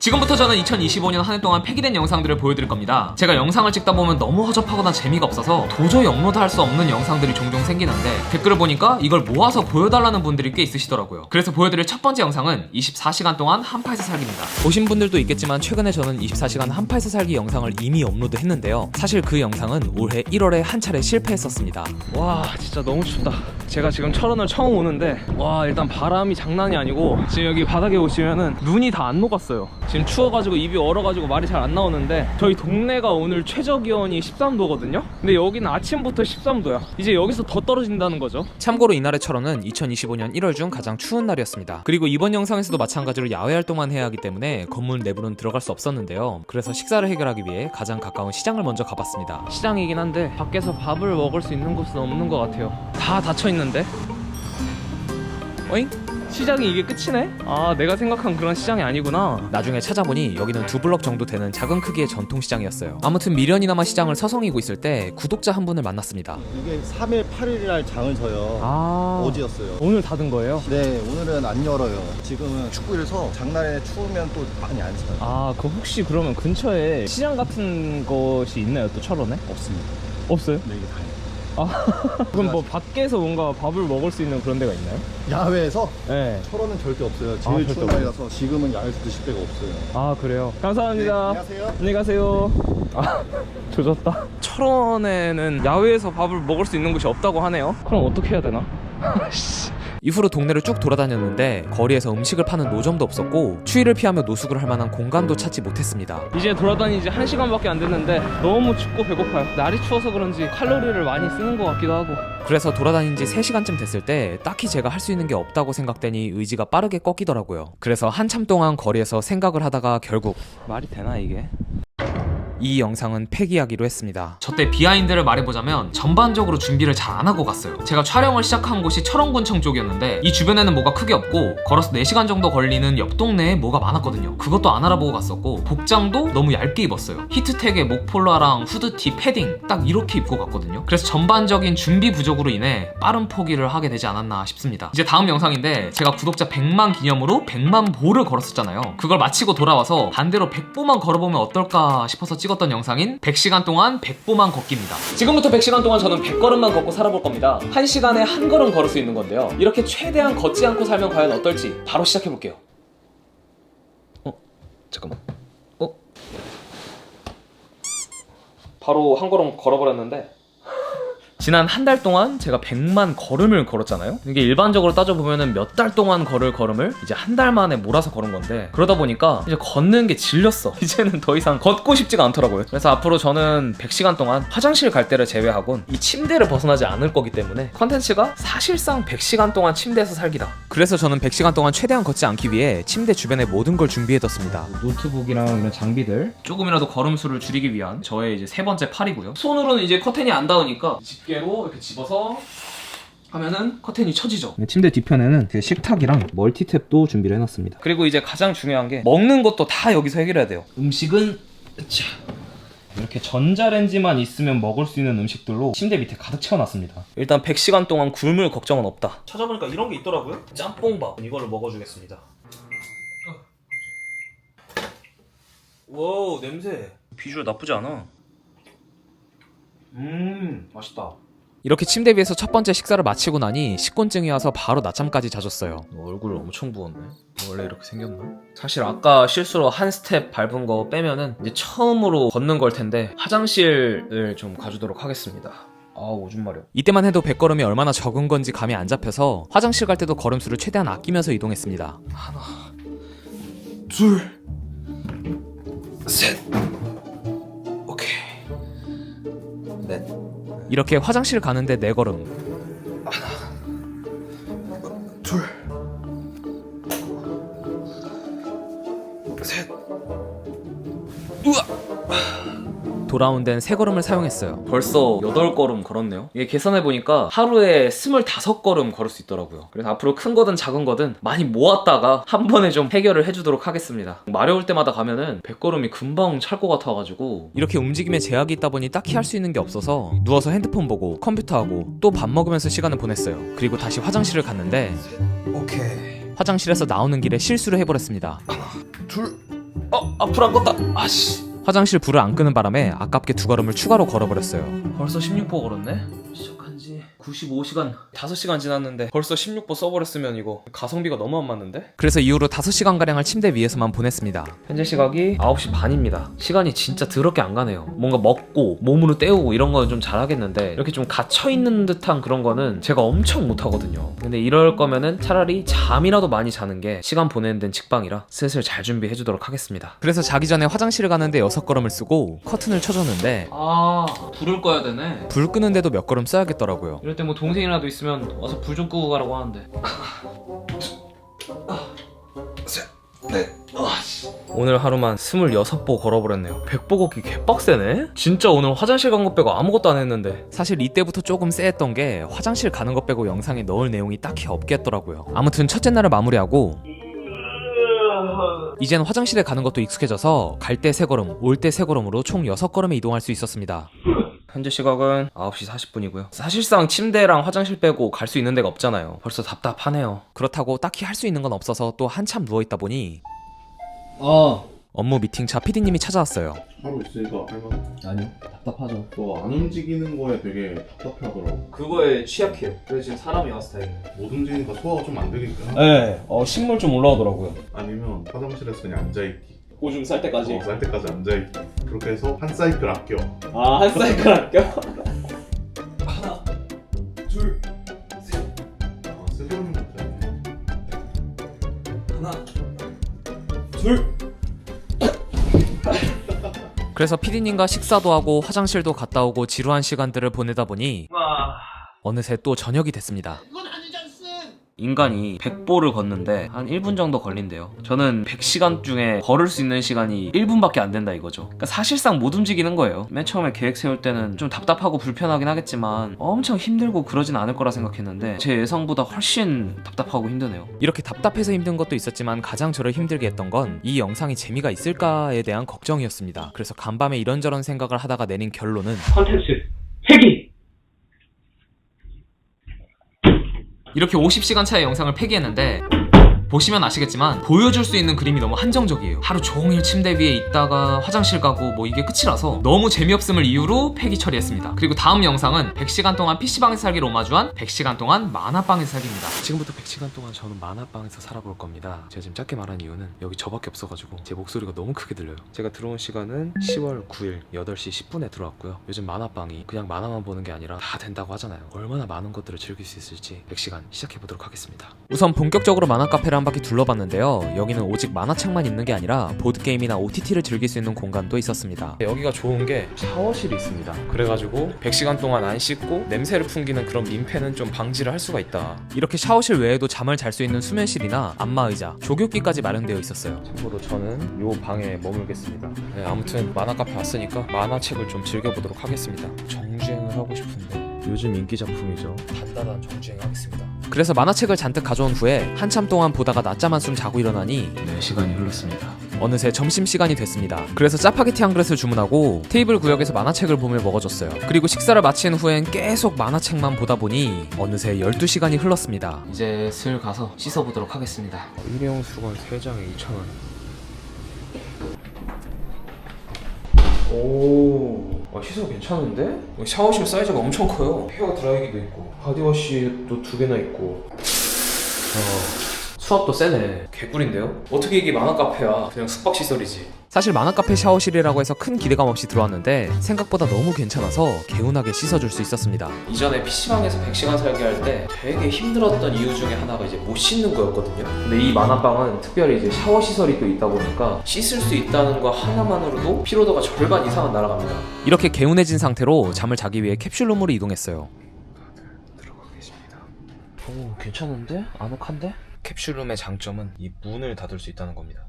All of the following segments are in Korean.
지금부터 저는 2025년 한 해 동안 폐기된 영상들을 보여드릴 겁니다. 제가 영상을 찍다 보면 너무 허접하거나 재미가 없어서 도저히 업로드 할 수 없는 영상들이 종종 생기는데 댓글을 보니까 이걸 모아서 보여달라는 분들이 꽤 있으시더라고요. 그래서 보여드릴 첫 번째 영상은 24시간 동안 한파에서 살기입니다. 보신 분들도 있겠지만 최근에 저는 24시간 한파에서 살기 영상을 이미 업로드했는데요. 사실 그 영상은 올해 1월에 한 차례 실패했었습니다. 와 진짜 너무 춥다 제가 지금 철원을 처음 오는데 와 일단 바람이 장난이 아니고 지금 여기 바닥에 보시면은 눈이 다 안 녹았어요 지금 추워가지고 입이 얼어가지고 말이 잘 안 나오는데 저희 동네가 오늘 최저 기온이 13도거든요 근데 여기는 아침부터 13도야 이제 여기서 더 떨어진다는 거죠 참고로 이날의 철원은 2025년 1월 중 가장 추운 날이었습니다. 그리고 이번 영상에서도 마찬가지로 야외 활동만 해야 하기 때문에 건물 내부는 들어갈 수 없었는데요. 그래서 식사를 해결하기 위해 가장 가까운 시장을 먼저 가봤습니다. 시장이긴 한데 밖에서 밥을 먹을 수 있는 곳은 없는 것 같아요 다 닫혀있는데 어잉? 시장이 이게 끝이네? 아 내가 생각한 그런 시장이 아니구나 나중에 찾아보니 여기는 두 블럭 정도 되는 작은 크기의 전통시장이었어요. 아무튼 미련이나마 시장을 서성이고 있을 때 구독자 한 분을 만났습니다. 이게 3일 8일 날 장을 서요. 아 어제였어요. 오늘 닫은 거예요? 네, 오늘은 안 열어요. 지금은 축구일서 장날에 추우면 또 많이 안 서요. 아, 그 혹시 그러면 근처에 시장 같은 것이 있나요? 또 철원에? 없습니다. 없어요? 네, 이게 다예요. 그럼 뭐 밖에서 뭔가 밥을 먹을 수 있는 그런 데가 있나요? 야외에서 네. 철원은 절대 없어요. 아, 제일 절대 추운 날이라서 지금은 야외에서 드실 데가 없어요. 아, 그래요. 네, 감사합니다. 안녕하세요. 안녕히 가세요. 아, 조졌다. 철원에는 야외에서 밥을 먹을 수 있는 곳이 없다고 하네요. 그럼 어떻게 해야 되나? 씨. 이후로 동네를 쭉 돌아다녔는데 거리에서 음식을 파는 노점도 없었고 추위를 피하며 노숙을 할 만한 공간도 찾지 못했습니다. 이제 돌아다닌 지 1시간밖에 안 됐는데 너무 춥고 배고파요. 날이 추워서 그런지 칼로리를 많이 쓰는 것 같기도 하고. 그래서 돌아다닌 지 3시간쯤 됐을 때 딱히 제가 할 수 있는 게 없다고 생각되니 의지가 빠르게 꺾이더라고요. 그래서 한참 동안 거리에서 생각을 하다가 결국 말이 되나 이게? 이 영상은 폐기하기로 했습니다. 저 때 비하인드를 말해보자면 전반적으로 준비를 잘 안 하고 갔어요. 제가 촬영을 시작한 곳이 철원군청 쪽이었는데 이 주변에는 뭐가 크게 없고 걸어서 4시간 정도 걸리는 옆 동네에 뭐가 많았거든요. 그것도 안 알아보고 갔었고 복장도 너무 얇게 입었어요. 히트텍에 목폴라랑 후드티, 패딩 딱 이렇게 입고 갔거든요. 그래서 전반적인 준비 부족으로 인해 빠른 포기를 하게 되지 않았나 싶습니다. 이제 다음 영상인데 제가 구독자 100만 기념으로 100만 보를 걸었었잖아요. 그걸 마치고 돌아와서 반대로 100보만 걸어보면 어떨까 싶어서 찍었 던 영상인 100시간 동안 100보만 걷기입니다. 지금부터 100시간 동안 저는 100걸음만 걷고 살아볼 겁니다. 1시간에 한 걸음 걸을 수 있는 건데요. 이렇게 최대한 걷지 않고 살면 과연 어떨지 바로 시작해볼게요. 어? 잠깐만. 어? 바로 한 걸음 걸어버렸는데 지난 한 달 동안 제가 100만 걸음을 걸었잖아요. 이게 일반적으로 따져보면 몇 달 동안 걸을 걸음을 이제 한 달 만에 몰아서 걸은 건데 그러다 보니까 이제 걷는 게 질렸어. 이제는 더 이상 걷고 싶지가 않더라고요. 그래서 앞으로 저는 100시간 동안 화장실 갈 때를 제외하곤 이 침대를 벗어나지 않을 거기 때문에 컨텐츠가 사실상 100시간 동안 침대에서 살기다. 그래서 저는 100시간 동안 최대한 걷지 않기 위해 침대 주변에 모든 걸 준비해뒀습니다. 노트북이랑 이런 장비들 조금이라도 걸음수를 줄이기 위한 저의 이제 세 번째 팔이고요. 손으로는 이제 커튼이 안 닿으니까 집게로 이렇게 집어서 하면은 커튼이 쳐지죠. 침대 뒤편에는 그 식탁이랑 멀티탭도 준비를 해놨습니다. 그리고 이제 가장 중요한 게 먹는 것도 다 여기서 해결해야 돼요. 음식은 자, 이렇게 전자레인지만 있으면 먹을 수 있는 음식들로 침대 밑에 가득 채워놨습니다. 일단 100시간 동안 굶을 걱정은 없다. 찾아보니까 이런 게 있더라고요. 짬뽕밥. 이걸로 먹어주겠습니다. 와우 냄새. 비주얼 나쁘지 않아. 음 맛있다. 이렇게 침대 위에서 첫 번째 식사를 마치고 나니 식곤증이 와서 바로 낮잠까지 자줬어요. 얼굴 엄청 부었네. 원래 이렇게 생겼나? 사실 아까 실수로 한 스텝 밟은 거 빼면은 이제 처음으로 걷는 걸 텐데 화장실을 좀 가주도록 하겠습니다. 아 오줌 마려. 이때만 해도 100걸음이 얼마나 적은 건지 감이 안 잡혀서 화장실 갈 때도 걸음수를 최대한 아끼면서 이동했습니다. 하나, 둘, 셋, 넷. 이렇게 화장실 가는데 네 걸음. 둘, 셋, 우와. 돌아온 데는 세 걸음을 사용했어요. 벌써 8걸음 걸었네요. 이게 계산해보니까 하루에 25걸음 걸을 수 있더라고요. 그래서 앞으로 큰 거든 작은 거든 많이 모았다가 한 번에 좀 해결을 해주도록 하겠습니다. 마려울 때마다 가면은 100걸음이 금방 찰 것 같아가지고 이렇게 움직임에 제약이 있다 보니 딱히 할 수 있는 게 없어서 누워서 핸드폰 보고 컴퓨터 하고 또 밥 먹으면서 시간을 보냈어요. 그리고 다시 화장실을 갔는데 오케이. 화장실에서 나오는 길에 실수를 해버렸습니다. 둘, 어, 아, 불안 껐다. 아씨. 화장실 불을 안 끄는 바람에 아깝게 두 걸음을 추가로 걸어버렸어요. 벌써 16보 걸었네? 95시간, 5시간 지났는데 벌써 16보 써버렸으면 이거 가성비가 너무 안 맞는데? 그래서 이후로 5시간가량을 침대 위에서만 보냈습니다. 현재 시각이 9시 반입니다. 시간이 진짜 더럽게 안 가네요. 뭔가 먹고 몸으로 때우고 이런 거는 좀 잘하겠는데 이렇게 좀 갇혀있는 듯한 그런 거는 제가 엄청 못하거든요. 근데 이럴 거면은 차라리 잠이라도 많이 자는 게 시간 보내는 데는 직방이라 슬슬 잘 준비해 주도록 하겠습니다. 그래서 자기 전에 화장실을 가는데 여섯 걸음을 쓰고 커튼을 쳐줬는데 아 불을 꺼야 되네. 불 끄는데도 몇 걸음 써야겠더라고요. 이럴 때 뭐 동생이라도 있으면 와서 불 좀 끄고 가라고 하는데. 오늘 하루만 26보 걸어버렸네요. 100보 걷기 개빡세네? 진짜 오늘 화장실 간 것 빼고 아무것도 안 했는데. 사실 이때부터 조금 쎄했던 게 화장실 가는 것 빼고 영상에 넣을 내용이 딱히 없겠더라고요. 아무튼 첫째 날을 마무리하고 이젠 화장실에 가는 것도 익숙해져서 갈 때 세 걸음 올 때 세 걸음으로총 6걸음에 이동할 수 있었습니다 현재 시각은 9시 40분이고요. 사실상 침대랑 화장실 빼고 갈 수 있는 데가 없잖아요. 벌써 답답하네요. 그렇다고 딱히 할 수 있는 건 없어서 또 한참 누워있다 보니 어 업무 미팅차 PD님이 찾아왔어요. 하루 있으니까 할만해. 아니요 답답하죠 너안 움직이는 거에 되게 답답해하더라고. 그거에 취약해요. 그래서 지금 사람이 와서 다행이에요. 못 움직이니까 소화가 좀 안 되니까. 네, 어, 식물 좀 올라오더라고요. 아니면 화장실에서 그냥 앉아 있기. 오줌 쌀 때까지. 어, 쌀 때까지 앉아있기. 그렇게 해서 한 사이클 아껴. 아, 한 사이클 할게요? 둘 아, 쓰러는 못하네. 하나 둘 그래서 PD님과 식사도 하고 화장실도 갔다 오고 지루한 시간들을 보내다 보니 어느새 또 저녁이 됐습니다. 인간이 100보를 걷는데 한 1분 정도 걸린대요. 저는 100시간 중에 걸을 수 있는 시간이 1분밖에 안 된다 이거죠. 그러니까 사실상 못 움직이는 거예요. 맨 처음에 계획 세울 때는 좀 답답하고 불편하긴 하겠지만 엄청 힘들고 그러진 않을 거라 생각했는데 제 예상보다 훨씬 답답하고 힘드네요. 이렇게 답답해서 힘든 것도 있었지만 가장 저를 힘들게 했던 건 이 영상이 재미가 있을까에 대한 걱정이었습니다. 그래서 간밤에 이런저런 생각을 하다가 내린 결론은 컨텐츠 폐기! 이렇게 50시간 차의 영상을 폐기했는데 보시면 아시겠지만 보여줄 수 있는 그림이 너무 한정적이에요. 하루 종일 침대 위에 있다가 화장실 가고 뭐 이게 끝이라서 너무 재미없음을 이유로 폐기 처리했습니다. 그리고 다음 영상은 100시간 동안 PC방에서 살기를 오마주한 100시간 동안 만화방에서 살기입니다. 지금부터 100시간 동안 저는 만화방에서 살아볼 겁니다. 제가 지금 짧게 말한 이유는 여기 저밖에 없어가지고 제 목소리가 너무 크게 들려요. 제가 들어온 시간은 10월 9일 8시 10분에 들어왔고요. 요즘 만화방이 그냥 만화만 보는 게 아니라 다 된다고 하잖아요. 얼마나 많은 것들을 즐길 수 있을지 100시간 시작해보도록 하겠습니다. 우선 본격적으로 만화 카페를 한 바퀴 둘러봤는데요. 여기는 오직 만화책만 있는 게 아니라 보드게임이나 OTT를 즐길 수 있는 공간도 있었습니다. 여기가 좋은 게 샤워실이 있습니다. 그래가지고 100시간 동안 안 씻고 냄새를 풍기는 그런 민폐는 좀 방지를 할 수가 있다. 이렇게 샤워실 외에도 잠을 잘 수 있는 수면실이나 안마의자 조교기까지 마련되어 있었어요. 참고로 저는 요 방에 머물겠습니다. 네, 아무튼 만화 카페 왔으니까 만화책을 좀 즐겨보도록 하겠습니다. 정주행을 하고 싶은데. 요즘 인기 작품이죠. 단단한 정주행 하겠습니다. 그래서 만화책을 잔뜩 가져온 후에 한참 동안 보다가 낮잠 한숨 자고 일어나니 4시간이 흘렀습니다. 어느새 점심시간이 됐습니다. 그래서 짜파게티 한 그릇을 주문하고 테이블 구역에서 만화책을 보며 먹어줬어요. 그리고 식사를 마친 후엔 계속 만화책만 보다 보니 어느새 12시간이 흘렀습니다. 이제 슬 가서 씻어보도록 하겠습니다. 일회용 수건 3장에 2,000원. 오, 아, 시소 괜찮은데? 샤워실 사이즈가 엄청 커요. 헤어 드라이기도 있고, 바디워시도 두 개나 있고. 어, 수압도 세네. 개꿀인데요? 어떻게 이게 만화 카페야? 그냥 숙박 시설이지. 사실 만화 카페 샤워실이라고 해서 큰 기대감 없이 들어왔는데 생각보다 너무 괜찮아서 개운하게 씻어줄 수 있었습니다. 이전에 PC방에서 100시간 살기 할 때 되게 힘들었던 이유 중에 하나가 이제 못 씻는 거였거든요. 근데 이 만화방은 특별히 이제 샤워 시설이 또 있다 보니까 씻을 수 있다는 거 하나만으로도 피로도가 절반 이상은 날아갑니다. 이렇게 개운해진 상태로 잠을 자기 위해 캡슐룸으로 이동했어요. 들어가 계십니다. 오 괜찮은데? 아늑한데? 캡슐룸의 장점은 이 문을 닫을 수 있다는 겁니다.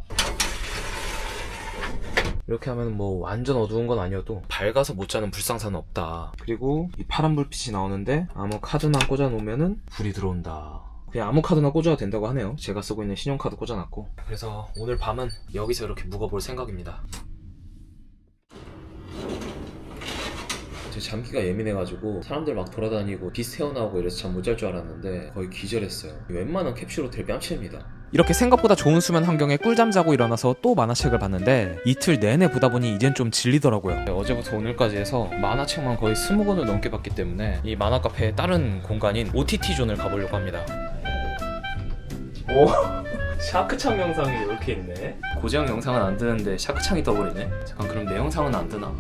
이렇게 하면 뭐 완전 어두운 건 아니어도 밝아서 못 자는 불상사는 없다. 그리고 이 파란 불빛이 나오는데 아무 카드만 꽂아 놓으면은 불이 들어온다. 그냥 아무 카드나 꽂아도 된다고 하네요. 제가 쓰고 있는 신용카드 꽂아놨고. 그래서 오늘 밤은 여기서 이렇게 묵어볼 생각입니다. 제 잠기가 예민해가지고 사람들 막 돌아다니고 빛 새어나오고 이래서 잠 못 잘 줄 알았는데 거의 기절했어요. 웬만한 캡슐 호텔 뺨칩니다. 이렇게 생각보다 좋은 수면 환경에 꿀잠 자고 일어나서 또 만화책을 봤는데 이틀 내내 보다 보니 이젠 좀 질리더라고요. 어제부터 오늘까지 해서 만화책만 거의 20권을 넘게 봤기 때문에 이 만화 카페의 다른 공간인 OTT 존을 가보려고 합니다. 오 샤크창 영상이 이렇게 있네. 고지영 영상은 안 뜨는데 샤크창이 떠버리네. 잠깐 그럼 내 영상은 안 뜨나?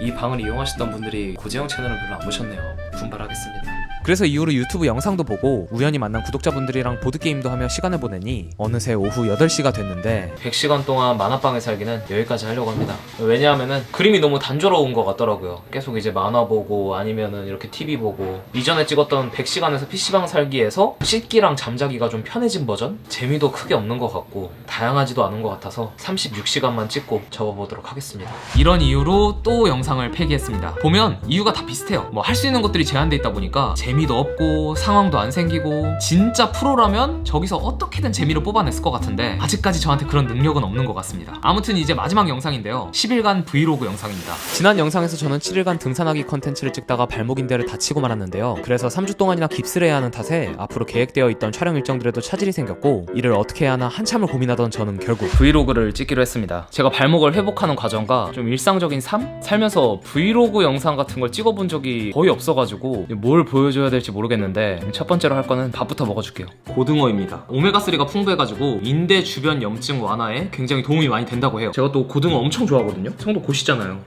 이 방을 이용하셨던 분들이 고재영 채널을 별로 안 보셨네요. 분발하겠습니다. 그래서 이후로 유튜브 영상도 보고 우연히 만난 구독자분들이랑 보드게임도 하며 시간을 보내니 어느새 오후 8시가 됐는데 100시간 동안 만화방에 살기는 여기까지 하려고 합니다. 왜냐하면은 그림이 너무 단조로운 것 같더라고요. 계속 이제 만화 보고 아니면은 이렇게 TV 보고 이전에 찍었던 100시간에서 PC방 살기에서 씻기랑 잠자기가 좀 편해진 버전? 재미도 크게 없는 것 같고 다양하지도 않은 것 같아서 36시간만 찍고 접어보도록 하겠습니다. 이런 이유로 또 영상을 폐기했습니다. 보면 이유가 다 비슷해요. 뭐 할 수 있는 것들이 제한돼 있다 보니까 재미 도 없고 상황도 안 생기고 진짜 프로라면 저기서 어떻게든 재미를 뽑아냈을 것 같은데 아직까지 저한테 그런 능력은 없는 것 같습니다. 아무튼 이제 마지막 영상인데요. 10일간 브이로그 영상입니다. 지난 영상에서 저는 7일간 등산하기 컨텐츠를 찍다가 발목인대를 다치고 말았는데요. 그래서 3주 동안이나 깁스를 해야 하는 탓에 앞으로 계획되어 있던 촬영 일정들에도 차질이 생겼고 이를 어떻게 해야 하나 한참을 고민하던 저는 결국 브이로그를 찍기로 했습니다. 제가 발목을 회복하는 과정과 좀 일상적인 삶? 살면서 브이로그 영상 같은 걸 찍어본 적이 거의 없어가지고 뭘 보여줘 야 될지 모르겠는데 첫 번째로 할 거는 밥부터 먹어줄게요. 고등어입니다. 오메가3가 풍부해가지고 인대 주변 염증 완화에 굉장히 도움이 많이 된다고 해요. 제가 또 고등어 엄청 좋아하거든요. 성도 고시잖아요.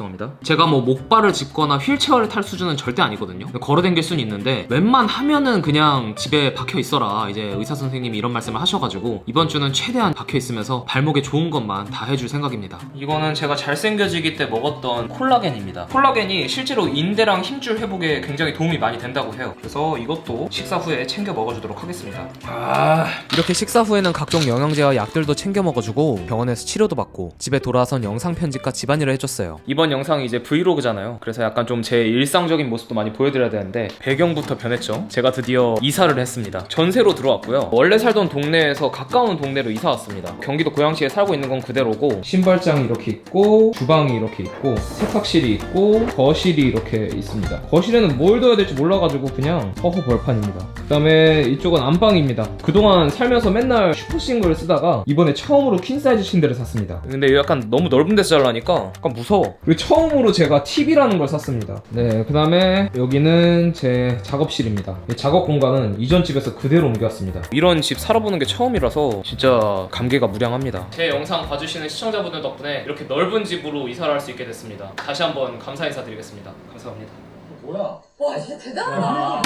죄송합니다. 제가 뭐 목발을 짚거나 휠체어를 탈 수준은 절대 아니거든요. 걸어댕길 수는 있는데 웬만하면은 그냥 집에 박혀 있어라. 이제 의사 선생님이 이런 말씀을 하셔가지고 이번 주는 최대한 박혀 있으면서 발목에 좋은 것만 다 해줄 생각입니다. 이거는 제가 잘생겨지기 때 먹었던 콜라겐입니다. 콜라겐이 실제로 인대랑 힘줄 회복에 굉장히 도움이 많이 된다고 해요. 그래서 이것도 식사 후에 챙겨 먹어주도록 하겠습니다. 아 이렇게 식사 후에는 각종 영양제와 약들도 챙겨 먹어주고 병원에서 치료도 받고 집에 돌아와선 영상 편집과 집안일을 해줬어요. 이번 영상이 이제 브이로그잖아요. 그래서 약간 좀 제 일상적인 모습도 많이 보여드려야 되는데 배경부터 변했죠. 제가 드디어 이사를 했습니다. 전세로 들어왔고요. 원래 살던 동네에서 가까운 동네로 이사 왔습니다. 경기도 고양시에 살고 있는 건 그대로고 신발장이 이렇게 있고 주방이 이렇게 있고 세탁실이 있고 거실이 이렇게 있습니다. 거실에는 뭘 둬야 될지 몰라가지고 그냥 허허 벌판입니다. 그다음에 이쪽은 안방입니다. 그동안 살면서 맨날 슈퍼싱글을 쓰다가 이번에 처음으로 퀸 사이즈 침대를 샀습니다. 근데 약간 너무 넓은 데서 자려니까 약간 무서워. 그리고 처음으로 제가 TV라는 걸 샀습니다. 네, 그 다음에 여기는 제 작업실입니다. 이 작업 공간은 이전 집에서 그대로 옮겨왔습니다. 이런 집 살아보는 게 처음이라서 진짜 감개가 무량합니다. 제 영상 봐주시는 시청자분들 덕분에 이렇게 넓은 집으로 이사를 할 수 있게 됐습니다. 다시 한번 감사 인사드리겠습니다. 감사합니다. 와 진짜 대단하다.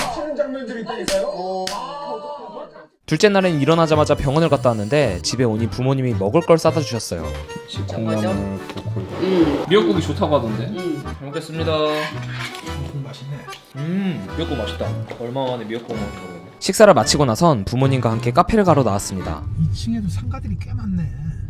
둘째 날엔 일어나자마자 병원을 갔다 왔는데 집에 오니 부모님이 먹을 걸 싸다 주셨어요. 콩나물, 보콜. 응. 미역국이 좋다고 하던데. 응. 잘 먹겠습니다. 맛있네. 음, 미역국 맛있다. 얼마 만에 미역국 먹는 거거든요. 식사를 마치고 나선 부모님과 함께 카페를 가러 나왔습니다. 2층에도 상가들이 꽤 많네.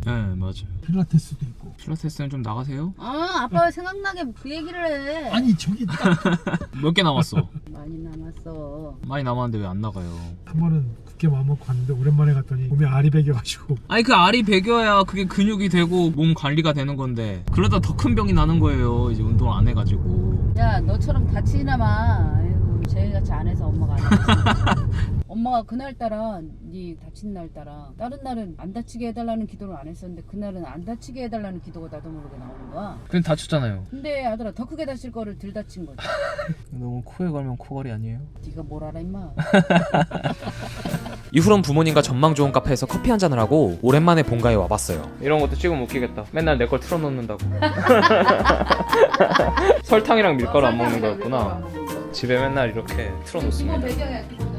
네, 맞아요. 필라테스도 있고. 필라테스는 좀 나가세요? 아 아빠 생각나게 그 얘기를 해. 아니 저기 딱 몇개 남았어? 많이 남았어. 많이 남았는데 왜 안 나가요? 한 번은 국회 마음먹고 갔는데 오랜만에 갔더니 몸에 알이 배겨가지고 아니 그 알이 배겨야 그게 근육이 되고 몸 관리가 되는 건데 그러다 더 큰 병이 나는 거예요. 이제 운동 안 해가지고. 야 너처럼 다치나 마. 아이고 쟤같이 안 해서 엄마가 안. 엄마가 그날따라 네 다친 날따라 다른 날은 안 다치게 해달라는 기도를 안 했었는데 그날은 안 다치게 해달라는 기도가 나도 모르게 나오는 거야. 근데 다쳤잖아요. 근데 아들아 더 크게 다칠 거를 덜 다친 거지. 너무 코에 걸면 코걸이 아니에요? 네가 뭘 알아 임마. 이후론 부모님과 전망 좋은 카페에서 커피 한 잔을 하고 오랜만에 본가에 와봤어요. 이런 것도 찍으면 웃기겠다. 맨날 내 걸 틀어놓는다고. 설탕이랑 밀가루 안 먹는 거였구나. 집에 맨날 이렇게 틀어놓습니다. 배경이야 기본 배경.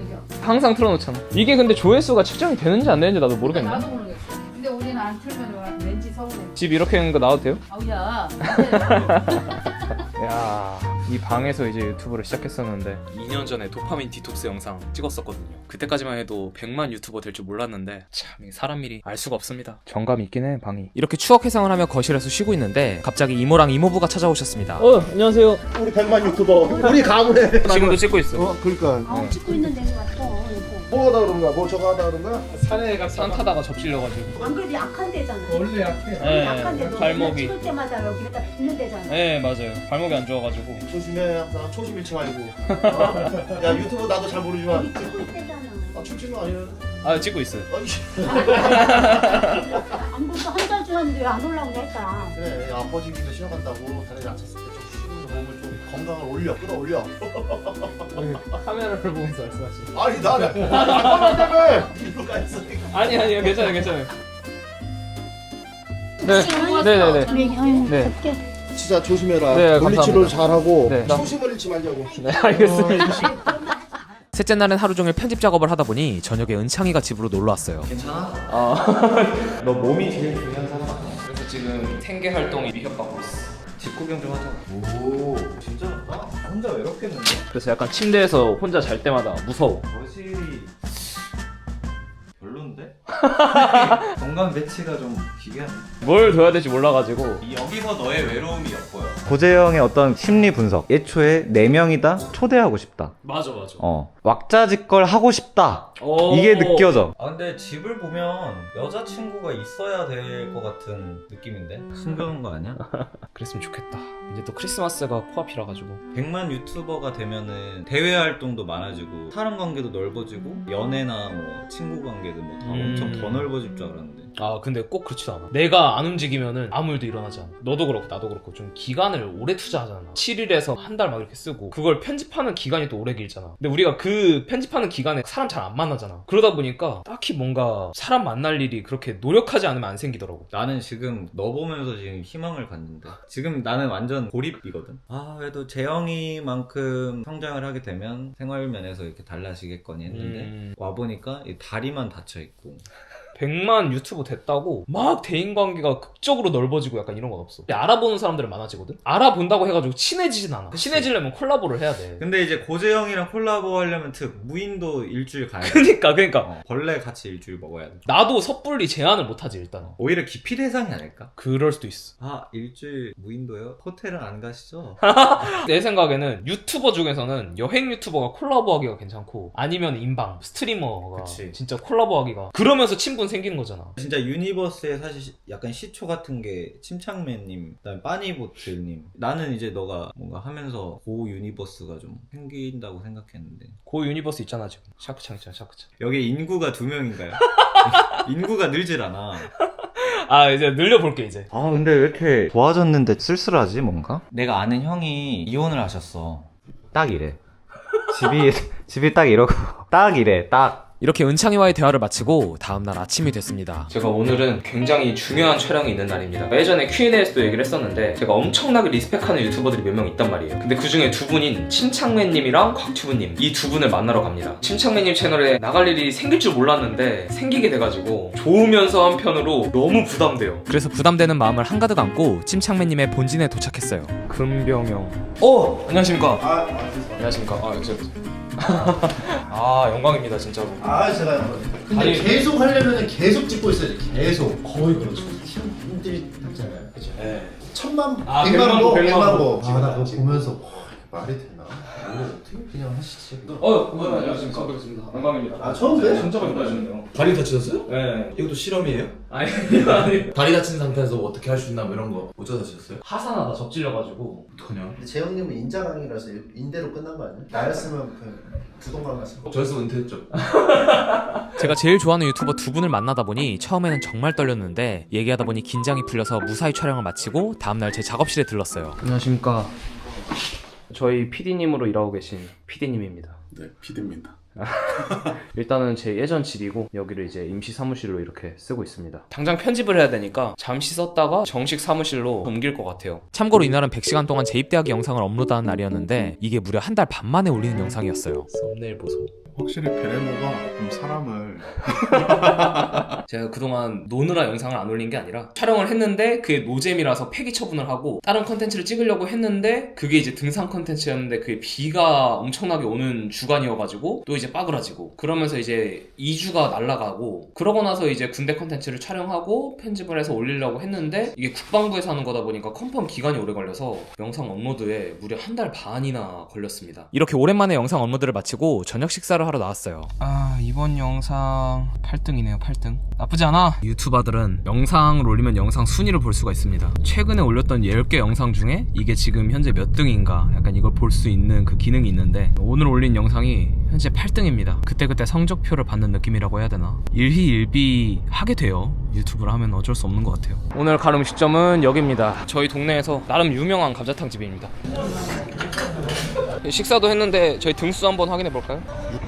항상 틀어놓잖아. 이게 근데 조회수가 측정이 되는지 안 되는지 나도 모르겠네. 나도 모르겠어. 근데 우리는 안 틀면 왠지 서운해. 집 이렇게 있는 거 나와도 돼요? 아우야. 야, 이 방에서 이제 유튜브를 시작했었는데 2년 전에 도파민 디톡스 영상 찍었었거든요. 그때까지만 해도 100만 유튜버 될 줄 몰랐는데 참 사람 일이 알 수가 없습니다. 정감이 있긴 해 방이. 이렇게 추억 회상을 하며 거실에서 쉬고 있는데 갑자기 이모랑 이모부가 찾아오셨습니다. 어, 안녕하세요. 우리 백만 유튜버 우리 가문에 지금도 찍고 있어. 어 그러니까 아우 찍고 있는데 왔어. 뭐 하다 그런가? 뭐 저거 하다 그런가? 산에 가산 타다가 접질려가지고 안 그래도 약한 데잖아. 원래 약해. 네, 약한 데도 발목이. 찍을 때마다 여기다 붓는 데잖아. 네 맞아요 발목이 안 좋아가지고 조심해 항상 초심 잃지 말고. 어? 야 유튜브 나도 잘 모르지만 여기 찍을 때잖아. 아 춤추는 거 아니야? 아 찍고 있어요 아이씨. 안 그래도 한달 주었는데 왜 안 올라오냐 했다. 그래 아파지기도 시작한다고 다리 다쳤을 때좀 쉬면서 몸을 좀 건강을 올려 끌어올려. 카메라를 보면서 말씀하시 아니 나 잠깐만 때문에 일로 가 있어. 아니 아니요 괜찮아요 괜찮아요 네 네네네 네. 진짜 조심해라. 네, 물리치료를. 잘하고 네. 초심을 잃지 말자고. 네 알겠습니다 셋째 날은 하루 종일 편집 작업을 하다 보니 저녁에 은창이가 집으로 놀러 왔어요. 너 몸이 제일 중요한 사람 아니야? 그래서 지금 생계 활동에 위협받고 있어 집 구경 좀 하자 오 진짜 나 혼자 외롭겠는데. 그래서 약간 침대에서 혼자 잘 때마다 무서워 거실이 별론데? 공간 배치가 좀 기괴하네. 뭘 둬야 될지 몰라가지고 여기서 너의 외로움이 엿보여. 고재영의 어떤 심리 분석. 애초에 네 명이다 초대하고 싶다. 맞아 맞아 어 왁자지껄 하고 싶다. 오. 이게 느껴져. 아 근데 집을 보면 여자친구가 있어야 될 것 같은 느낌인데? 숨겨놓은 거 아니야? 그랬으면 좋겠다 이제 또 크리스마스가 코앞이라 가지고 100만 유튜버가 되면은 대외 활동도 많아지고 사람 관계도 넓어지고 연애나 뭐 친구 관계도 뭐다 음. 엄청 더 넓어질 줄 알았는데 아 근데 꼭 그렇지도 않아. 내가 안 움직이면은 아무 일도 일어나지 않아. 너도 그렇고 나도 그렇고 좀 기간을 오래 투자하잖아. 7일에서 한 달 막 이렇게 쓰고. 그걸 편집하는 기간이 또 오래 길잖아. 근데 우리가 그 편집하는 기간에 사람 잘 안 만나잖아. 그러다 보니까 딱히 뭔가 사람 만날 일이 그렇게 노력하지 않으면 안 생기더라고. 나는 지금 너 보면서 지금 희망을 갖는데. 지금 나는 완전 고립이거든. 아 그래도 재영이만큼 성장을 하게 되면 생활 면에서 이렇게 달라지겠거니 했는데 음. 와보니까 이 다리만 닫혀있고 100만 유튜브 됐다고 막 대인관계가 극적으로 넓어지고 약간 이런 건 없어. 알아보는 사람들은 많아지거든? 알아본다고 해가지고 친해지진 않아. 친해지려면 콜라보를 해야 돼. 근데 이제 고재영이랑 콜라보 하려면 특 무인도 일주일 가야 돼. 그니까 그니까. 어, 벌레 같이 일주일 먹어야 돼. 나도 섣불리 제한을 못하지 일단. 오히려 기피 대상이 아닐까? 그럴 수도 있어. 아 일주일 무인도요? 호텔은 안 가시죠? 내 생각에는 유튜버 중에서는 여행 유튜버가 콜라보하기가 괜찮고 아니면 인방 스트리머가 그치. 진짜 콜라보하기가 그러면서 친분 생기는 거잖아 진짜 유니버스에 사실 시- 약간 시초 같은 게 침착맨님, 그다음에 빠니보트님. 나는 이제 너가 뭔가 하면서 고 유니버스가 좀 생긴다고 생각했는데 고 유니버스 있잖아 지금 샤크창 있잖아 샤크창 여기 인구가 두 명인가요? 인구가 늘질 않아. 아 이제 늘려볼게 이제 아 근데 왜 이렇게 좋아졌는데 쓸쓸하지 뭔가? 내가 아는 형이 이혼을 하셨어. 딱 이래. 집이 집이 딱 이러고 딱 이래 딱. 이렇게 은창이와의 대화를 마치고 다음날 아침이 됐습니다. 제가 오늘은 굉장히 중요한 촬영이 있는 날입니다. 예전에 Q&A에서도 얘기를 했었는데 제가 엄청나게 리스펙하는 유튜버들이 몇 명 있단 말이에요. 근데 그 중에 두 분인 침착맨님이랑 곽튜브님 이 두 분을 만나러 갑니다. 침착맨님 채널에 나갈 일이 생길 줄 몰랐는데 생기게 돼가지고 좋으면서 한편으로 너무 부담돼요. 그래서 부담되는 마음을 한가득 안고 침착맨님의 본진에 도착했어요. 금병영. 어 안녕하십니까. 아, 아. 안녕하십니까. 아 여기 아 영광입니다 진짜로. 아 제가 근데 아니, 계속 하려면 계속 찍고 있어야지 계속 거의 그렇죠 힘들이 있잖아요 그죠 네. 천만 아, 백만 보 백만 백만 보. 보 아나 그거 보면서 와, 말이 되나 어떻게 그냥 하시지 어 안녕하십니까. 반갑습니다. 영광입니다. 아 처음 뵈? 진짜 반갑네요. 다리 다치셨어요? 네. 이것도 실험이에요? 아니 아니. 다리 다친 상태에서 어떻게 할 수 있나 뭐 이런 거 어쩌다 하셨어요? 하산하다 접질려가지고 어떡하냐? 근데 재영님은 인자강이라서 인대로 끝난 거 아니야? 나였으면 그 두동강 갔을 거 은퇴했죠 제가 제일 좋아하는 유튜버 두 분을 만나다 보니 처음에는 정말 떨렸는데 얘기하다 보니 긴장이 풀려서 무사히 촬영을 마치고 다음날 제 작업실에 들렀어요. 안녕하십니까. 저희 PD님으로 일하고 계신 PD님입니다. 네, 피드입니다. 일단은 제 예전 집이고 여기를 이제 임시 사무실로 이렇게 쓰고 있습니다. 당장 편집을 해야 되니까 잠시 썼다가 정식 사무실로 옮길 것 같아요. 참고로 이날은 100시간 동안 재입대하기 영상을 업로드하는 날이었는데 이게 무려 한 달 반 만에 올리는 영상이었어요. 썸네일 보소. 확실히 베레모가 좀 사람을 제가 그동안 노느라 영상을 안 올린 게 아니라 촬영을 했는데 그게 노잼이라서 폐기 처분을 하고 다른 컨텐츠를 찍으려고 했는데 그게 이제 등산 컨텐츠였는데 그게 비가 엄청나게 오는 주간이어가지고 또 이제 빠그라지고 그러면서 이제 2주가 날라가고 그러고 나서 이제 군대 컨텐츠를 촬영하고 편집을 해서 올리려고 했는데 이게 국방부에서 하는 거다 보니까 컨펌 기간이 오래 걸려서 영상 업로드에 무려 한 달 반이나 걸렸습니다. 이렇게 오랜만에 영상 업로드를 마치고 저녁 식사를 하러 나왔어요. 아자 이번 영상 8등이네요 8등. 나쁘지 않아. 유튜버들은 영상을 올리면 영상 순위를 볼 수가 있습니다. 최근에 올렸던 10개 영상 중에 이게 지금 현재 몇 등인가 약간 이걸 볼 수 있는 그 기능이 있는데 오늘 올린 영상이 현재 8등입니다. 그때그때 성적표를 받는 느낌이라고 해야 되나? 일희일비 하게 돼요. 유튜브를 하면 어쩔 수 없는 것 같아요. 오늘 갈 음식점은 여기입니다. 저희 동네에서 나름 유명한 감자탕 집입니다. 식사도 했는데 저희 등수 한번 확인해 볼까요?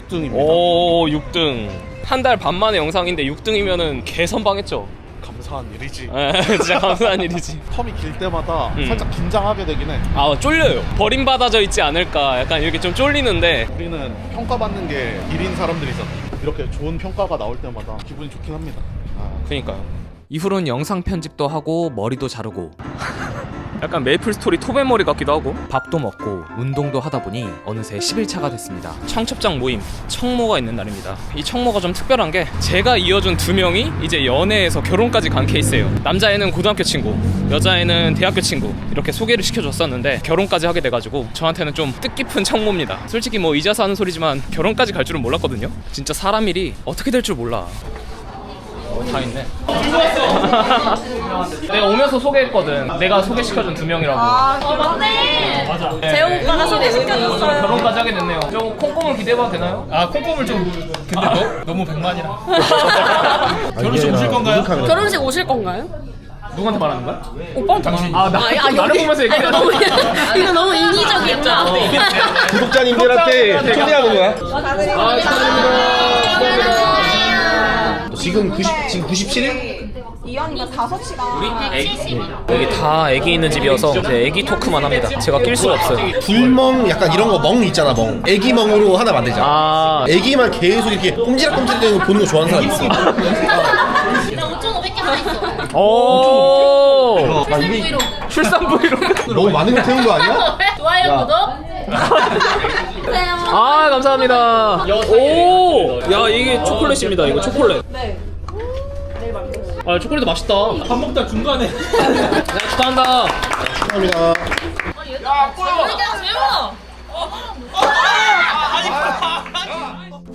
6등입니다. 오 6등 한 달 반 만의 영상인데 6등이면은 개선방했죠 감사한 일이지. 에, 진짜 감사한 일이지 텀이 길 때마다 음. 살짝 긴장하게 되긴 해. 아 쫄려요 버림받아져 있지 않을까 약간 이렇게 좀 쫄리는데 우리는 평가받는 게 일인 사람들이잖아. 이렇게 좋은 평가가 나올 때마다 기분이 좋긴 합니다. 아, 그니까요 이후로는 영상 편집도 하고 머리도 자르고 약간 메이플 스토리 토베머리 같기도 하고. 밥도 먹고 운동도 하다 보니 어느새 10일차가 됐습니다. 청첩장 모임 청모가 있는 날입니다. 이 청모가 좀 특별한 게 제가 이어준 두 명이 이제 연애에서 결혼까지 간 케이스예요. 남자애는 고등학교 친구 여자애는 대학교 친구 이렇게 소개를 시켜줬었는데 결혼까지 하게 돼가지고 저한테는 좀 뜻깊은 청모입니다. 솔직히 뭐 이자서 하는 소리지만 결혼까지 갈 줄은 몰랐거든요. 진짜 사람 일이 어떻게 될 줄 몰라 다 있네. 내가 오면서 소개했거든. 내가 소개시켜준 두 명이라고. 아, 맞네. 맞아. 재호 오빠가 소개시켜줬어요. 결혼까지 하게 됐네요. 저 콩콩을 기대해봐도 되나요? 아, 콩콩을 좀. 근데 너, 너무 백만이라. 결혼식 오실 건가요? 결혼식 오실 건가요? 누구한테 말하는 거야? 오빠한테 당신. 아, 나, 아, 아, 나를 여기- 보면서 아, 얘기해. 너무 이거 너무 인위적이었다. 구독자님들한테 초대하는 거야? 아, 축하드립니다. 지금 90 지금 97일? 여기 다 애기 있는 집이어서 이제 애기 토크만 합니다. 제가 낄 수가 없어요. 불멍 약간 이런 거 멍 있잖아 멍. 애기 멍으로 하나 만들자. 아, 애기만 계속 이렇게 꼼지락꼼지락 보는 거 좋아하는 사람 있어. 나 5,500개 있어. 오. 나 이게 출산 브이로그. 너무 많은 거 태운 거 아니야? 좋아요, 구독. 주세요. 아 감사합니다. 오, 야 이게 초콜릿입니다. 이거 초콜릿. 네. 아 초콜릿 맛있다. 밥 먹다 중간에. 야 축하한다. 감사합니다.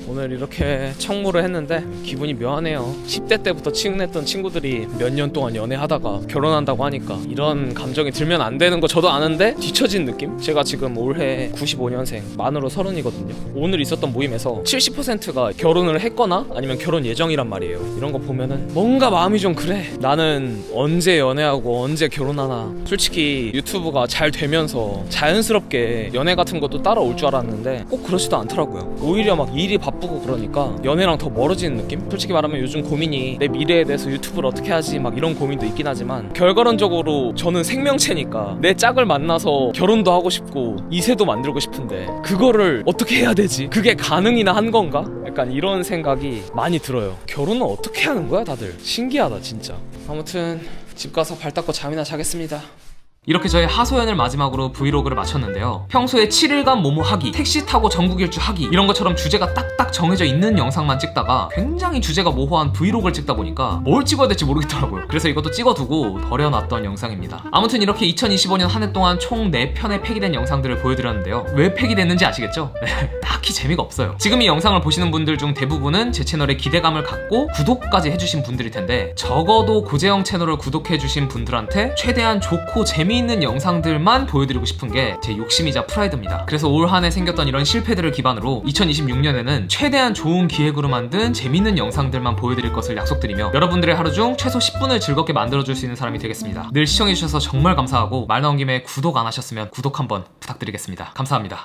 오늘 이렇게 청무를 했는데 기분이 묘하네요. 10대 때부터 친했던 친구들이 몇 년 동안 연애하다가 결혼한다고 하니까 이런 감정이 들면 안 되는 거 저도 아는데 뒤처진 느낌? 제가 지금 올해 95년생 만으로 서른이거든요. 오늘 있었던 모임에서 70%가 결혼을 했거나 아니면 결혼 예정이란 말이에요. 이런 거 보면은 뭔가 마음이 좀 그래. 나는 언제 연애하고 언제 결혼하나. 솔직히 유튜브가 잘 되면서 자연스럽게 연애 같은 것도 따라올 줄 알았는데 꼭 그렇지도 않더라고요. 오히려 막 일이 바 쁘고 그러니까 연애랑 더 멀어지는 느낌? 솔직히 말하면 요즘 고민이 내 미래에 대해서 유튜브를 어떻게 하지 막 이런 고민도 있긴 하지만 결과론적으로 저는 생명체니까 내 짝을 만나서 결혼도 하고 싶고 이세도 만들고 싶은데 그거를 어떻게 해야 되지? 그게 가능이나 한 건가? 약간 이런 생각이 많이 들어요. 결혼은 어떻게 하는 거야 다들? 신기하다 진짜. 아무튼 집 가서 발 닦고 잠이나 자겠습니다. 이렇게 저희 하소연을 마지막으로 브이로그를 마쳤는데요. 평소에 7일간 뭐뭐 하기, 택시 타고 전국 일주 하기 이런 것처럼 주제가 딱딱 정해져 있는 영상만 찍다가 굉장히 주제가 모호한 브이로그를 찍다 보니까 뭘 찍어야 될지 모르겠더라고요. 그래서 이것도 찍어두고 버려놨던 영상입니다. 아무튼 이렇게 2025년 한 해 동안 총 4편의 폐기된 영상들을 보여드렸는데요. 왜 폐기됐는지 아시겠죠? 네, 딱히 재미가 없어요. 지금 이 영상을 보시는 분들 중 대부분은 제 채널에 기대감을 갖고 구독까지 해주신 분들일 텐데 적어도 고재영 채널을 구독해주신 분들한테 최대한 좋고 재미 있는 영상들만 보여드리고 싶은 게 제 욕심이자 프라이드입니다. 그래서 올 한 해 생겼던 이런 실패들을 기반으로 2026년에는 최대한 좋은 기획으로 만든 재밌는 영상들만 보여드릴 것을 약속드리며 여러분들의 하루 중 최소 10분을 즐겁게 만들어줄 수 있는 사람이 되겠습니다. 늘 시청해주셔서 정말 감사하고 말 나온 김에 구독 안 하셨으면 구독 한번 부탁드리겠습니다. 감사합니다.